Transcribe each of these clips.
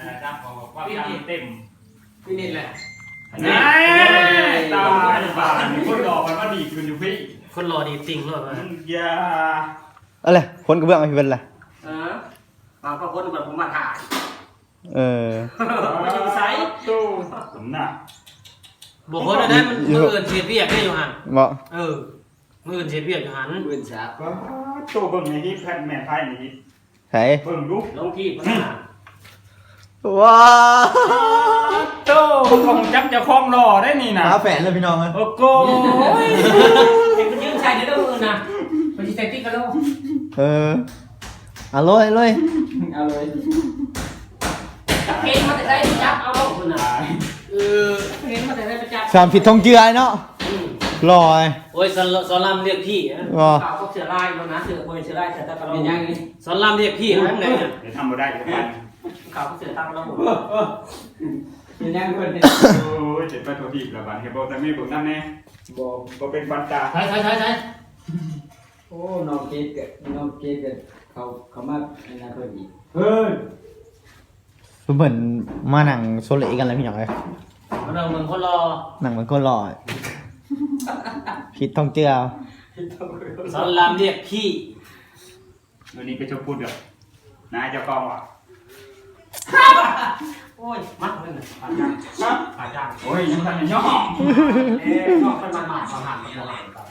อันนั้นครับของความจำเต็มพี่นิดแหละนี่ตามอันบาทนี่คนหลอกมันว่าดีขึ้นอยู่พี่คนรอดีติงรอดมาอย่าอะไรคนกระเบื้องมาพี่เป็นไรเออมาก็คนแบบผมมาถ่ายเออไม่ใช่ไซส์ตู้ผมน่ะบอกคนได้มันมืออื่นเสียเปียกได้อยู่หันบอกเออมืออื่นเสียเปียกอยู่หันเงินสาก็ตู้เบิ่งในที่แพทแม่ไพ่ในที่ใช่เบิ่งลูกลงที่พัฒนา ว้าตู้ของจักจะคล้องรอได้นี่นะ หาแฝนเลยพี่น้องเอ้ยโอ้โหเห็นมันยืมใช้ในเรื่องอื่นนะมันจะเซ็ตติ้งกันแล้วเอออะเลยเลยเอาเลยจับเพลงมาแต่ได้จับเอาลงคุณนะเออเพลงมาแต่ได้ประจับสามผิดทองเจือเนาะลอยโอ้ยสอนสอนรามเรียกพี่นะว้าข่าวพวกเสือลายมันนะเสือคนเสือลายเสือตะกร้อเป็นยังไงสอนรามเรียกพี่นะไหนเนี่ยเดี๋ยวทำมาได้เดี๋ยวกัน ข่าวพวกเสือตะกร้อเป็นยังคนเนี่ยโอ้ยเจ็บไปโทษทีละบาทเฮโบแต่ไม่บิ่งนั่นแน่บอกก็เป็นฟันตาใช่ใช่ใช่ใช่โอ้น้องเกดเกิดน้องเกดเกิดเขาเขามาในนาเพิ่นอีกเฮ้ยเหมือนมาหนังโซเลกันแล้วพี่หน้องเลยเราเมืองคนรอหนังเหมือนคนหล่อผิดทองเจือสอนรามเรียกพี่วันนี้ไปชมพูดเดี๋ยวนายเจ้ากองว่ะ โอ้ยมัดเลยนะปากจังฮะปากจังโอ้ยยังทันย่อเอ๊ะนอกเป็นมันหมาดมาหันมาหันกัน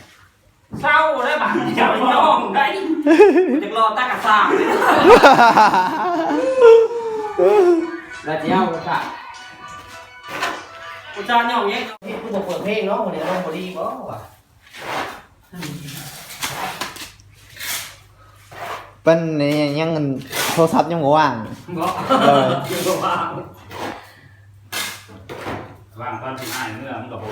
เศร้าได้บ่ะอย่าไปย่องได้จะรอตากระซ่าแล้วเจ้าก็ค่ะกูจะย่องเงี้ยพี่กูบอกเปิดเพลงเนาะคนเดียวน้องพอดีบ่วะ เป็นนี่ยังโทรศัพท์ยังบ่ว่างบอกเลยอยู่กับว่าวางตอนที่อ้ายเมื่อมึงกับโบ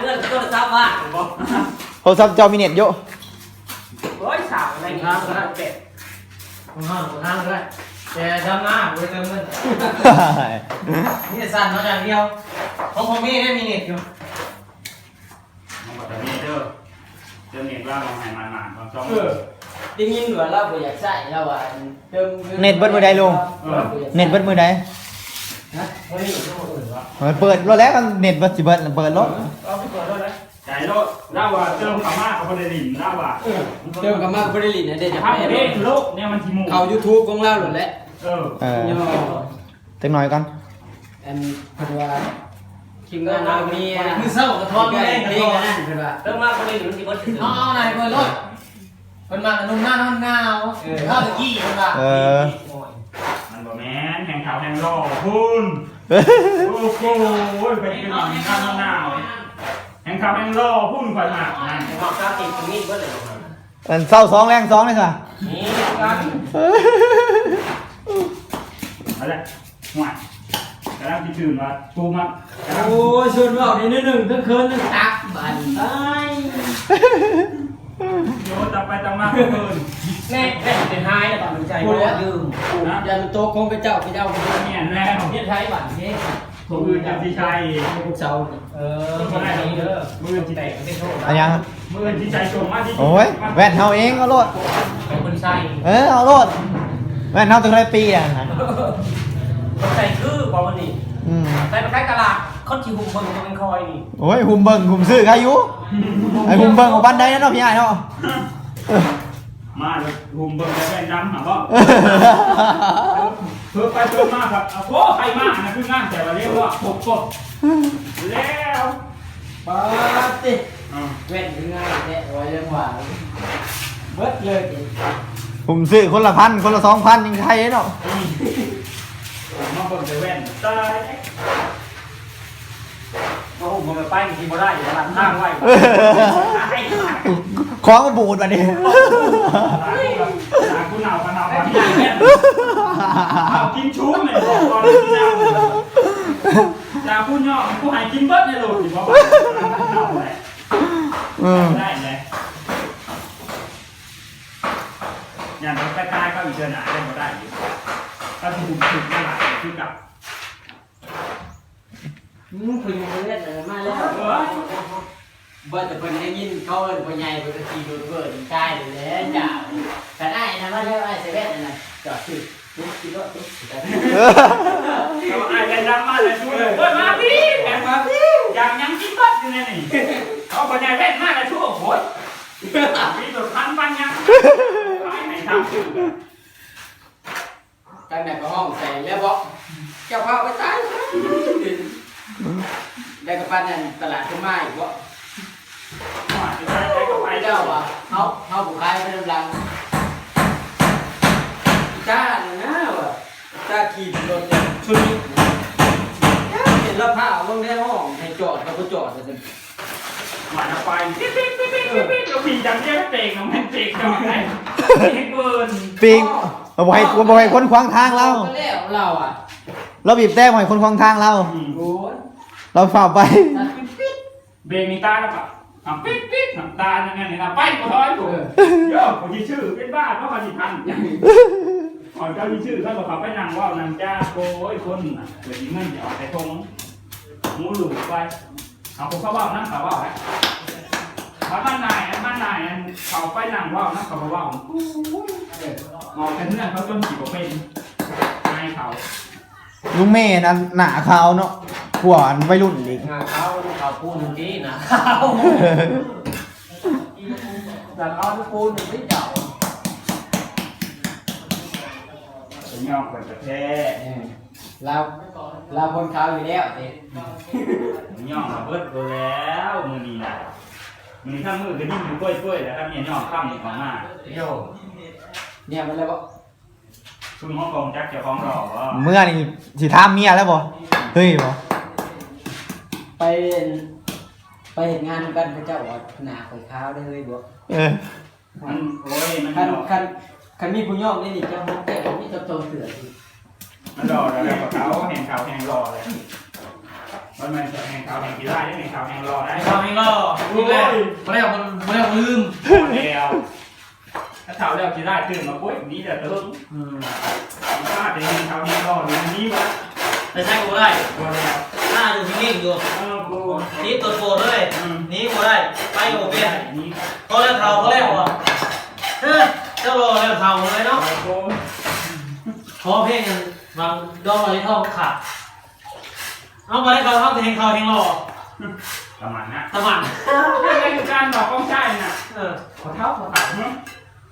เรื่องโทรศัพท์ว่าบอกโทรศัพท์จอมิเน็ตโยโอ้ยสาวอะไรครับเป็ดคนห้างคนห้างเลยแต่ดำหน้าบริเติมเงินนี่สั่นมาอย่างเดียวของผมมีได้มีเน็ตอยู่ มึงบอกแต่นี่เด้อ เจ้าเน็ตว่าลองให้มันมาลองจ้อง เออได้ยินเหมือนเราบ่อยากใช้เราอะเติมเน็ตเบิดมือใดลุงเน็ตเบิดมือใดนะวันนี้อยู่ที่คนอื่นวะมันเปิดรถแล้วกันเน็ตเบิดสิเบิดเปิดรถเอาไปเปิดด้วยนะใจโลดเล่าว่าเติมขามาเขาบ่ได้ดินเล่าว่าเติมกับมากบริลินนะเดี๋ยวจะถ้าไปเพลงโลกเนี่ยมันทีมูเอา YouTube ของเราหลุดแล้วเออเออย่อจักหน่อยก่อน อันเพิ่นว่า ทีมงานเรามีคือเศร้ากระท้อนมาเล่นกันเองก่อนนะนะเพิ่นว่าเติมมากบริลินที่บ่ถึงเอาเอาไหนเปิดรถเป็นมานุ่มหน้านอนหนาวข้าวตะกี้เป็นมาเออมันบอกแม่นแห่งขาวแห่งโลกคุณโอ้โหเป็นขนาดข้าวหน้าแห่งขาวแห่งโลกพุ่นไฟมากนั่นหมอกกาติดตรงนี้เบิดเลยมันเศร้าสองแรงสองเลยค่ะนี่กันอะไรห่วย กำลังคิดตื่นว่าตูมันโอ้ยชวนเราในนึงทั้งคืนทั้งตักบันไปโยนตับไปตับมาเกินแน่แน่เป็นไฮนะบัตรใจบ่ลืมนะอย่ามันโตคงเป็นเจ้าเป็นเจ้าเป็นเจ้าเนี่ยแล้วเฮ็ดไทยบัตรนี่ตัวอื่นจากที่ชัยพวกเจ้าเออคนไหนเด้อมือที่แตกไม่โทษอันยังมือที่ชัยส่งมาที่โอ้ยแว่นเฮาเองเอารถเป็นคนใส่เออเอารถแว่นเฮาตั้งไรปีอะนะคน ใส่คือบอกวันนี้อืมใส่ไปขายตลาดคนที่หุ่มเบิ่งจะเป็นคอยนี่โอ้ยหุ่มเบิ่งหุ่มซื้อใครอยู่ไอ้หุ่มเบิ่งของบ้านใดนะเนาะพี่ใหญ่เนาะมาแล้วหุมเบิ่งแต่แว่นดำหาบ่เพื่อไปเพื่อมาครับเอาโอ้ใครมานะคืองานแต่ว่าเรียกว่าปกปกแล้วปาติอ่าเว้นง่ายแน่ไว้เรื่องว่าเบิดเลยหุ่มซื้อคนละพันคนละสองพันยังใครเนาะ มาเบิ่งแต่แว่นตายโอ้โหมันไปที่บ่ได้อยู่ร้านทางไว้ของมาบูดมาดิตาคุณหนาวกันหนาวกันเอากินชู้เนี่ยบอกก่อนที่หนาวจ่าพูดย่อกูหายกินเบิดในโหลดสิบอกหนาวแหละอืมได้เลยอย่างเราไปตายก็อีกเดือนหนาได้มาได้อยู่ ก็ถูกถูกตลาดคือกับอืมคุยกันเล่นเลยมาแล้วเบิดแต่เพิ่นได้ยินเขาเอินพ่อใหญ่เพิ่นก็ขี่รถเบิร์ดใกล้เลยแหละจ้าแต่ได้นะว่าเรียกว่าเซเว่นนะจอดคือทุกกิโลทุกเราอายกันดำมาเลยช่วยเฮ้ยมาพี่แถมมาพี่อยากยังกินบัดอยู่เนี่ยนี่เขาคนใหญ่แว่นมากเลยช่วยโอ้ยมีตัวพันปันยังขายไหนทำ ตั้งแต่ก็ห้องใส่แล้วบอกเจ้าพ่อไปตายได้กับปั้นนั่นตลาดทุ่งไม้บ่จะใช้ใช้กับไปไปเจ้าเจ้าว่ะเขาเขาบุกคายไปกำลังจ้าเนี่ยนะว่ะจ้าขี่รถเนี่ยชุดนี้เห็นแล้วผ้าลงในห้องให้จอดเขาก็จอดเลยหวานไปปิ๊บปิ๊บปิ๊บปิ๊บปิ๊บเราปีจังเจ๊เตะของมันเตะจอดไหนเฮ้เบิร์นปิ งบ่ให้บ่ให้คนขวางทางเรา ก็แล้วเราอะเราบีบแต่บ่ให้คนขวางทางเราโอ้ยเราฝ่าไปตัดปิ๊บปิ๊บเบรกมีตาแล้วปะอะปิ๊บปิ๊บน้ำตาเนี่ยเนี่ยนะไปก็ถอยถูกโย่คนที่ชื่อเป็นบ้าเพราะมันสิทันก่อนเจ้าที่ชื่อเขาบอกเขาไปนั่งว่าวนั่งจ้าโอ้ยคนน่ะเกิดเงินจะออกแต่ทงหมูหลุดไปเอาผมเขาว่านั่งเขาว่าไว้มาบ้านนายบ้านนายเขาไปนั่งว่าวนั่งเขาว่าเอาแต่เนื่องเขาจนจีบเป็นนายเขาลุงเมย์นั่นหนาขาวเนาะกว่าอันวัยรุ่นอีกงาเขาเขาพูดถึงนี้นะแต่เอาทุกปูนไม่เจ้าเป็นยอมเป็นประเทศเราเราคนเขาอยู่แล้วเด็ย่องมาเบิดตัวแล้วมือนี้นะ มือนี้ข้างมือก็ยิ่งอยู่กล้วยกล้วยๆแล้วครับเนี่ยย่องข้ามนี่ของมาโยเนี่ยมันเลยบอกคุณห้องกงจักเจ้าของรอว่าเมื่อนี่สิถามเมียแล้วบ่เฮ้ยบ่ไปไปเห็นงานกันพระเจ้าว่าหนาข่อยขาวได้เลยบอกเออมันโอ้ยมันคันหลอกคันคันมีผู้ย่องนี่นี่เจ้าห้องแก่ผมนี่จะโตเสือสิมันหลอกแล้วกับเขาแห่งเขาแห่งรอเลย มันมันแห่งเขาแห่งกีฬาได้แห่งเขาแห่งรอได้ไอ้ความเองก็นี่แหละไม่ได้เอาคนไม่ได้เอาลืมเดียวถ้าเขาเรียกกีฬาตื่นมาปุ๊บนี้จะตึ้งอืมกีฬาจะแห่งเขาแห่งรอหรือนี้วะแต่ใช่กูได้ตัวแล้วหน้าดูนิ่งๆอยู่เออกูนี่ตัวโตเลยนี่กูได้ไปโอเปนนี่เขาเล่นเขาเขาเล่นว่ะเฮ้ยเจ้ารอเล่นเขาเลยเนาะกูขอเพลงกันบางดอกอะไรท่องขาด เอามาได้เขาเขาเพลงเขาเพลงรอประมาณนั้นสมัครนี่ไงคือการบอกกองใช่น่ะเออขอเท้าขอเท้าเนาะ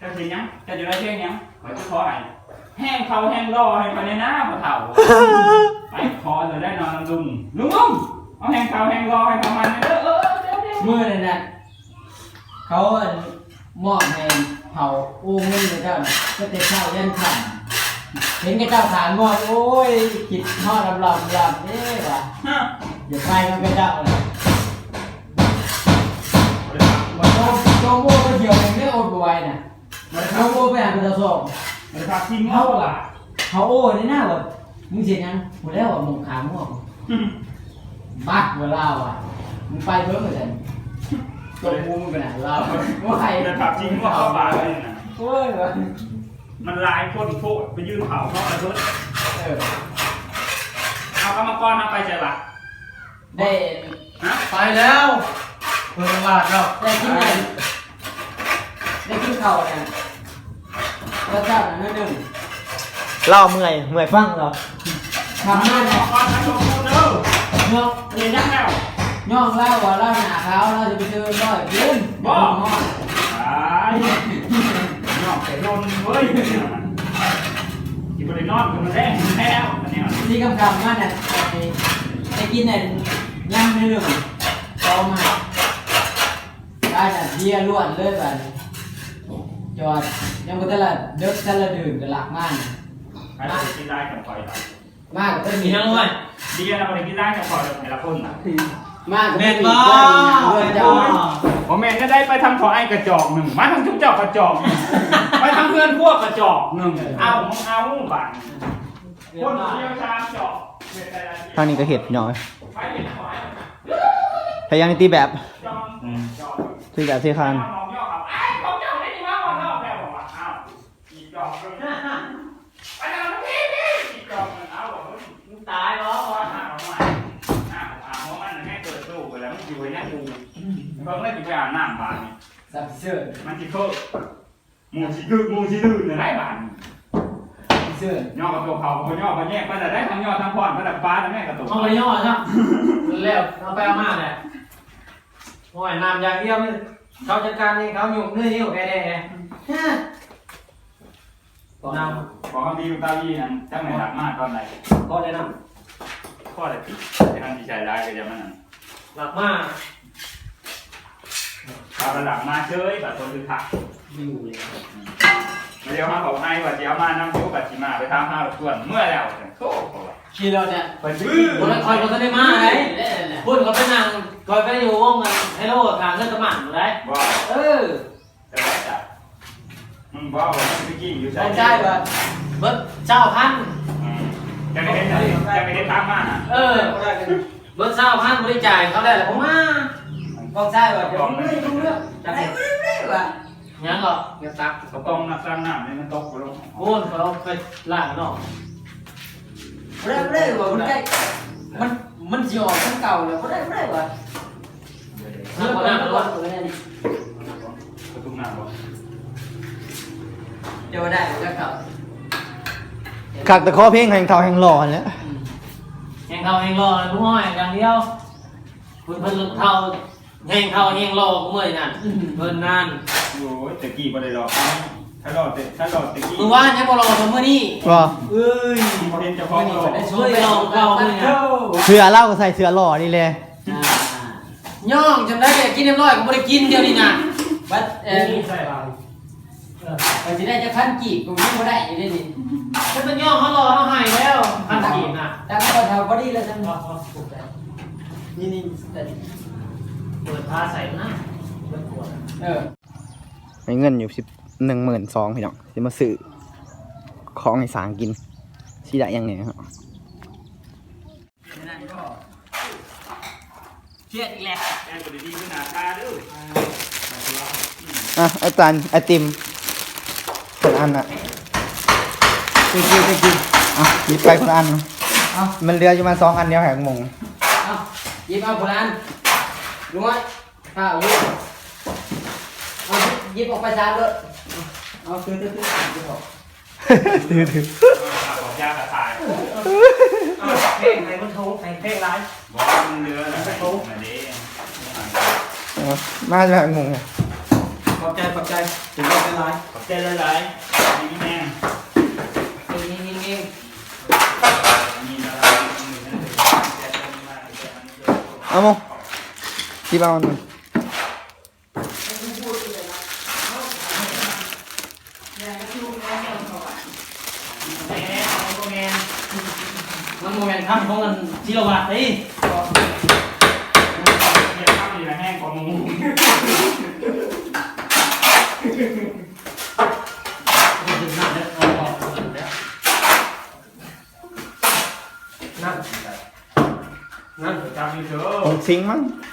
จะเป็นยังจะอยู่ในเช่นยังขอจะขอไอ้แห้งเขาแห้งรอให้ไปในหน้าขอเท้าไปขอเลยได้นอนลุงลุงลุงเอาแห้งเขาแห้งรอให้ประมาณนี้เด้อเออเดี๋ยวเดี๋ยวเมื่อนั่นน่ะเขาอันมอบให้เผาอู้เงินพระเจ้าน่ะก็แต่เช้ายันค่ำ เห็นกระเจ้าขานงอดโอ้ยคิดทอดลำลำลำเด้ว่ะฮะอย่าไปมันกระเจ้าเลยบริษัทมันโตโตโม่ก็เหี่ยวมันไม่โอดบวยน่ะบริโตษัทโม่ไปหาเป็นตะสอบบริษัททีมเขาล่ะเขาโอ้ยนี่น่าแบบมึงเสียยังกูแล้วว่ามึงขาม่วงบักเวลาว่ะมึงไปเพิ่มเหมือนกันตัวกูมึงเป็นไหนเราว่าใครบริษัททีมเขาเข้าบาเลยนะโอ้ย มันลายคนโคตรไปยืนเผาเขาอะไรเพิ่นเออเอากรรมกรเอาไปใจละได้ฮะไปแล้วเปิดตลาดแล้วได้กินอะไรได้กินข้าวเนี่ยแล้วเจ้าหนึ่งหนึ่งเล่าเมื่อยเมื่อยฟังเหรอทำนั่นกรรเนี่ยมกรทั้งสองคนเด้อย่องเรียนยังแล้ว ย่องเล่าว่าเล่าหนาเขาเราจะไปเจอร้อยกินตาย นอกแต่โดนเว้ยที่บริโนอนกันมาแรงแล้วอันนี้ที่กำกับมันเนี่ยได้กินเนี่ยย่างหนึ่งต่อมาได้แต่เบียร์ล้วนเลยแบบจอดยังก็แต่ละเด็กแต่ละดื่มกันหลักมากใครจะกินได้กับคอยมากก็มีทั้งด้วยดีนะบริกินได้กับคอยแต่ละคนนะ มากกว่าเม็เป็นดบ้าเพื่อนเม็ดเจ้าบ้าผมแม่ก็ได้ไปทำขอไอ้กระจอกหนึ่งมาทำทุกเจ้ากระจอกไปทำเพื่อนพวกกระจอกหนึ่งเอาเอาบ้านคนเดียวชามจอกทางนี้ก็เห็ดหน่อยไปเห็นขอยพยายามตีแบบจองจอกตีแบบเทคานาบน้ำบานนี่สับเสื้อมันจะเพิ่มมูสิคือหมูสิลื่นในไรบ้านเสื้อย่อกับตัวเขาเขาย่อเขาแยกไปแต่ได้ทั้งย่อทั้งพอนไปแต่ปลาแต่แม่กับตัวเอาไปย่อใช่แล้วเอาไปเอามาแหละโอ้ยน้ำอย่างเดียวนี่เขาจัดการเองเขาอยู่นี่นี่แกแน่น้ำขอคำดีลูกตาวีนั่นจังไหนหลักมากตอนไหนก็ได้น้ข้ออะไรผิดที่ทำดีใจได้ก็จะมันนั่นำหลักมาก เอาระดับมาเชยแบบคนคือขักอยู่เลยมาเดี๋ยวมาบอกให้ว่าเดี๋ยวมานั่งดูปัจจิมาไปทำห้าส่วนเมื่อแล้วโซ่เขาว่าขี่รถเนี่ยไปซื้อคนละคอยก็ได้มาเลยพูดเขาไปนั่งคอยไปอยู่วงกันไฮโลทางเงินสมัครเลยว่าเออจะได้จับมึงบอกว่ามึงไปกินอยู่ได้ใช่ป่ะเบิร์ดเจ้าพันจะไม่ได้จะไม่ได้ตามมาเออเบิร์ดเจ้าพันบริจ่ายเขาได้แหละผมมา กองใช่ป่ะเดี๋ยวไม่ได้ดูเรื่องจะได้ไม่ได้ป่ะยังก็เงินตักเขาต้องนักสร้างน้ำเนี่ยมันตกไปลงโอนเขาไปล่างนอกไม่ได้ไม่ได้ป่ะมันได้มันมันจะออกทั้งเก่าเลยไม่ได้ไม่ได้ป่ะน้ำก็น้ำตัแล้ววตัวนี้ประตูน้ำบ่เดี๋ยวได้จะเก่าขักแต่ข้อเพลงแห่งเทาแห่งหล่อเนี่ยแหงเท่าแหงรอทุกห้อยอย่างเดียวคุณเพิ่นเท่า แหงเท่าแหงรอกูเมื่อยนั่นเพิ่นนานโอ้ยตะกี้บ่ได้หรอกถ้ารอดถ้ารอดตะกี้มือว่านยังบ่รอเมื่อนี้ว่าเอ้ยเห็นเจ้าของโลกช่วยเราเก่าเลยนะเสือเล่าก็ใส่เสือหล่อนี่เลยย่องจำได้กินเรียบร้อยก็บ่ได้กินเดียวนี่นะบัดเออใส่เราเราจะได้จะพันกีบกูยังไม่ได้อยู่ได้ดิจะเป็นย่องเขารอเขาหายแล้วพันกีบน่ะแต่ก็ทำพอดีแล้วจังนี่นี่แต่เปิด พาใส่นะเปิดขวดเออมีเงินอยู่สิบหนึ่งหมื่นสองพี่น้องสิมาซื้อของให้สางกินสิได้ยังไงครับนั่นก็เครียดอีกแล้วแอนก็ดีๆขึ้นหน้าตาเด้ออะอาจารย์ไอติมคนละอันอะกินกินกินอะหยิบไปคนละอัน เอามันเหลืออยู่มาสองอันเดียวแหงมงเอาหยิบเอาผลอัน รู้ไหมข้าวหยิบเอาหยิบออกไปจานเลยเอาคือคือคือหยิบออกถือถือขอบยากระถ่ายเพลงไหนมันโทรเพลงเพลงไรบอกมันเรือแล้วไปมาเด้เอามาจะแหงมงไงขอบใจขอบใจถึงจะเป็นไรขอบใจหลายๆนี่แม่นี่นี่นี่มีอะไรเอามง หยิบเอาอันหนึ่งแหมเอาตัวแมนมันโมเมนต์ครับของมันจิโรวัตต์นี่เรียกข้าวนี่แหละแห้งกว่าหมูถึงหน้าเนี่ยเอาออกแล้วนั่นนั่นจำอยู่เถอของะซิงค์มั้งเ